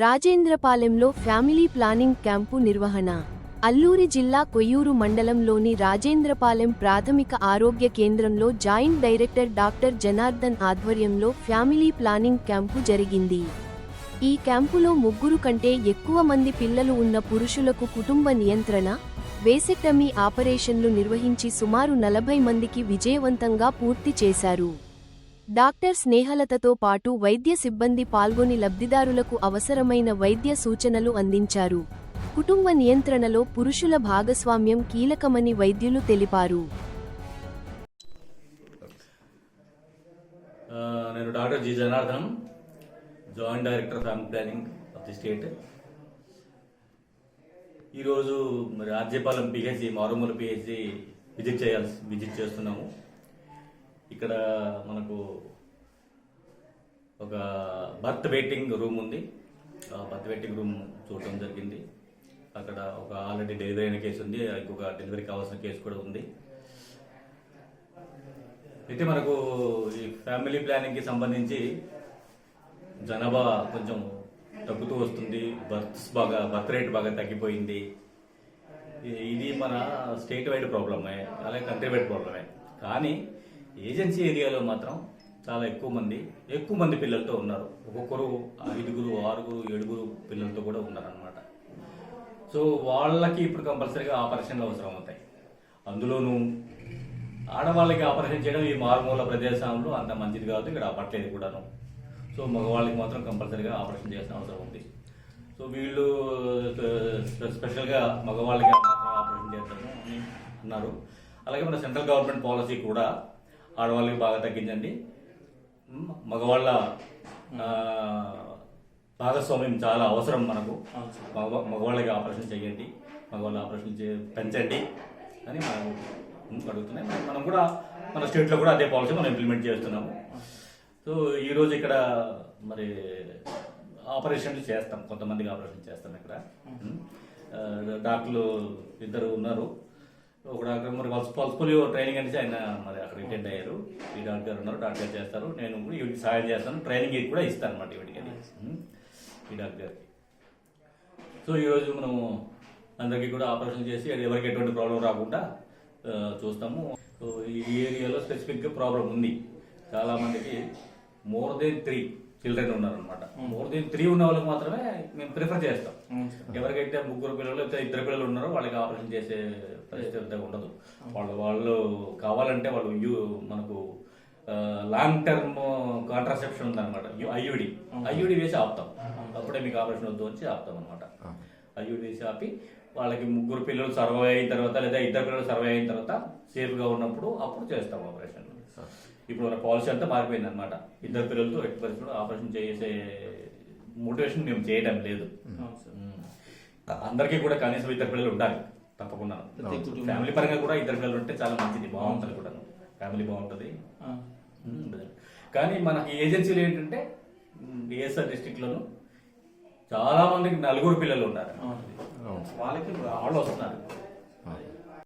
రాజేంద్రపాలెంలో family planning camp నిర్వహణ. అల్లూరి జిల్లా కొయ్యూరు మండలంలోని రాజేంద్రపాలెం ప్రాథమిక ఆరోగ్య కేంద్రంలో జాయింట్ డైరెక్టర్ డాక్టర్ జనార్దన్ ఆధ్వర్యంలో ఫ్యామిలీ ప్లానింగ్ క్యాంపు జరిగింది. ఈ క్యాంపులో ముగ్గురు కంటే ఎక్కువ మంది పిల్లలు ఉన్న పురుషులకు కుటుంబ నియంత్రణ వేసెక్టమీ ఆపరేషన్లు నిర్వహించి సుమారు నలభై మందికి విజయవంతంగా పూర్తి చేశారు. డాక్టర్ స్నేహలతతో పాటు వైద్య సిబ్బంది పాల్గొని లబ్ధిదారులకు అవసరమైన వైద్య సూచనలు అందించారు. కుటుంబ నియంత్రణలో పురుషుల భాగస్వామ్యం కీలకమని వైద్యులు తెలిపారు. నేను doctor G. Janardhan joint director family planning of the state. ఈరోజు మరి ఆర్జేపాలెం పిహెచ్సి మారుమూల పిహెచ్సి విజిట్ చేయాల్సి విజిట్ చేస్తున్నాము. ఇక్కడ మనకు ఒక బర్త్ వెయిటింగ్ రూమ్ ఉంది. ఆ బర్త్ వెయిటింగ్ రూమ్ చూడటం జరిగింది. అక్కడ ఒక ఆల్రెడీ డెలివరీ అయిన కేసు ఉంది. ఇంకొక డెలివరీ కావాల్సిన కేసు కూడా ఉంది. అయితే మనకు ఈ ఫ్యామిలీ ప్లానింగ్కి సంబంధించి జనాభా కొంచెం తగ్గుతూ వస్తుంది. బర్త్స్ బాగా బర్త్ రేట్ బాగా తగ్గిపోయింది. ఇది మన స్టేట్ వైడ్ ప్రాబ్లమే అలాగే కంట్రీ వైడ్ ప్రాబ్లమే. కానీ ఏజెన్సీ ఏరియాలో మాత్రం చాలా ఎక్కువ మంది ఎక్కువ మంది పిల్లలతో ఉన్నారు. ఒక్కొక్కరు ఐదుగురు ఆరుగురు ఏడుగురు పిల్లలతో కూడా ఉన్నారనమాట సో వాళ్ళకి ఇప్పుడు కంపల్సరీగా ఆపరేషన్లు అవసరం అవుతాయి. అందులోనూ ఆడవాళ్ళకి ఆపరేషన్ చేయడం ఈ మారుమూల ప్రదేశంలో అంత మంచిది కాదు ఇక్కడ అవ్వట్లేదు కూడాను. సో మగవాళ్ళకి మాత్రం కంపల్సరీగా ఆపరేషన్ చేసిన అవసరం ఉంది. సో వీళ్ళు స్పెషల్గా మగవాళ్ళకి మాత్రం ఆపరేషన్ చేస్తాము అని అన్నారు. అలాగే మన సెంట్రల్ గవర్నమెంట్ పాలసీ కూడా ఆడవాళ్ళకి బాగా తగ్గించండి. మగవాళ్ళ భాగస్వామ్యం చాలా అవసరం మనకు. మగ మగవాళ్ళకి ఆపరేషన్ చేయండి. మగవాళ్ళ ఆపరేషన్ చే పెంచండి అని మనం అడుగుతున్నాయి. మనం కూడా మన స్టేట్లో కూడా అదే పాలసీ మనం ఇంప్లిమెంట్ చేస్తున్నాము. సో ఈరోజు ఇక్కడ మరి ఆపరేషన్లు చేస్తాం. కొంతమందికి ఆపరేషన్ చేస్తాం ఇక్కడ. డాక్టర్లు ఇద్దరు ఉన్నారు. ఒక డాక్టర్ మరి పల్స్ పల్స్ పోలియో ట్రైనింగ్ అనేసి ఆయన మరి అక్కడ అటెండ్ అయ్యారు. ఈ డాక్టర్ గారు ఉన్నారు డాక్టర్ గారు చేస్తారు. నేను కూడా వీటికి సహాయం చేస్తాను ట్రైనింగ్ ఇది కూడా ఇస్తాను అనమాట వీటికి ఈ డాక్టర్ గారికి. సో ఈరోజు మనం అందరికీ కూడా ఆపరేషన్ చేసి అది ఎవరికి ఎటువంటి ప్రాబ్లం రాకుండా చూస్తాము. సో ఈ ఏరియాలో స్పెసిఫిక్గా ప్రాబ్లం ఉంది. చాలామందికి మోర్ దెన్ త్రీ చిల్డ్రన్ ఉన్నారనమాట మోర్ దెన్ త్రీ ఉన్న వాళ్ళకి మాత్రమే మేము ప్రిఫర్ చేస్తాం. ఎవరికైతే ముగ్గురు పిల్లలు లేకపోతే ఇద్దరు పిల్లలు ఉన్నారో వాళ్ళకి ఆపరేషన్ చేసే పరిస్థితి ఉండదు. వాళ్ళు వాళ్ళు కావాలంటే వాళ్ళు యు- మనకు లాంగ్ టర్మ్ కాంట్రాసెప్షన్ ఉందన్నమాట. ఐయుడి. ఐయుడి వేసి ఆపుతాం. అప్పుడే మీకు ఆపరేషన్ వద్దు వచ్చి ఆపుతాం అనమాట ఐయుడి వేసి ఆపి వాళ్ళకి ముగ్గురు పిల్లలు సర్వే అయిన తర్వాత లేదా ఇద్దరు పిల్లలు సర్వే అయిన తర్వాత సేఫ్గా ఉన్నప్పుడు అప్పుడు చేస్తాం ఆపరేషన్. ఇప్పుడు మన పాలసీ అంతా మారిపోయింది అనమాట ఇద్దరు పిల్లలతో ఎట్టి పరిస్థితుల్లో ఆపరేషన్ చేసే మోటివేషన్ మేము చేయడం లేదు. అందరికీ కూడా కనీసం ఇద్దరు పిల్లలు ఉండాలి. తప్పకుండా. ఫ్యామిలీ పరంగా కూడా ఇద్దరు పిల్లలు ఉంటే చాలా మంచిది. బాగుంటుంది కూడా ఫ్యామిలీ బాగుంటుంది. కానీ మనకి ఏజెన్సీలు ఏంటంటే ఏఎస్ఆర్ డిస్టిక్ లోను చాలా మందికి నలుగురు పిల్లలు ఉన్నారు. వాళ్ళకి వాళ్ళు వస్తున్నారు.